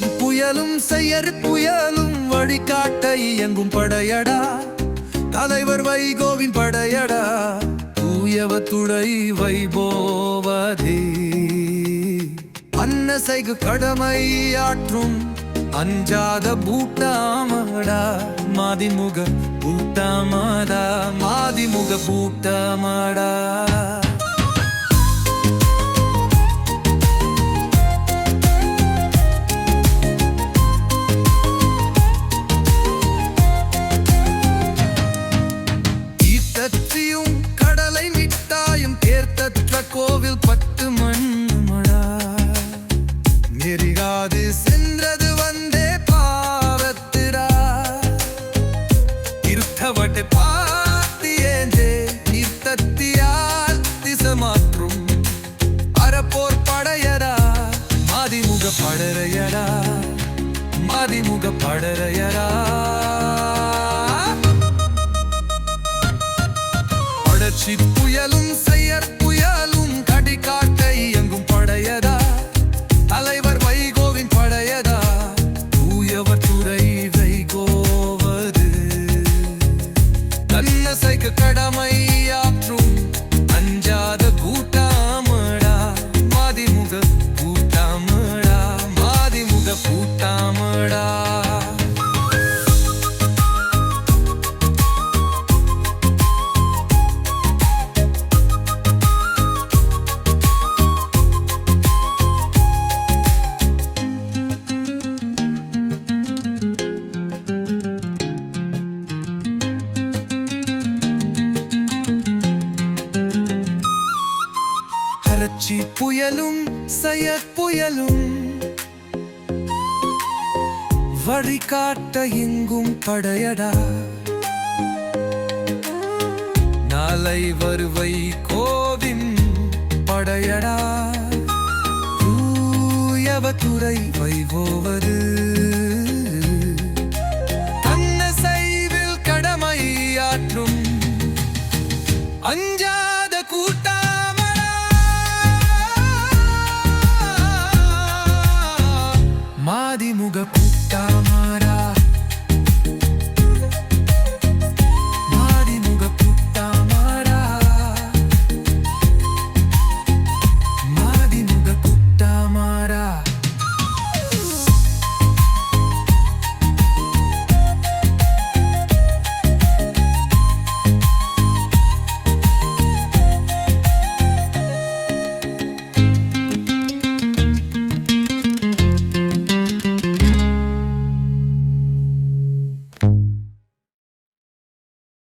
புயலும் செயற் புயலும் வழிகாட்ட இயங்கும் படையடா. தலைவர் வைகோவின் படையடா. தூயவ துறை வைபோவதே. அன்னசைகு கடமையாற்றும் அஞ்சாத பூட்டாமடா. மாதிமுக பூட்டாமடா. மாதிமுக பூட்டாமடா. மதிமுக மதிமுக படரையடா. படர்ச்சி புயலும் செயற் புயலும் கடிகாட்ட இயங்கும் படையதா? தலைவர் வைகோவின் படையதா? தூயவர் துறை வைகோவது தன்னசைக்கு கடமையாற்றும் அலட்சி புயலும் செயற்புயலும் வழிகாட்ட இங்கும் படையடா. நாளை வருவை கோவின் படையடா. தூயவ துறை வைவோவது தன்ன செய்வில் கடமையாற்றும் அஞ்சா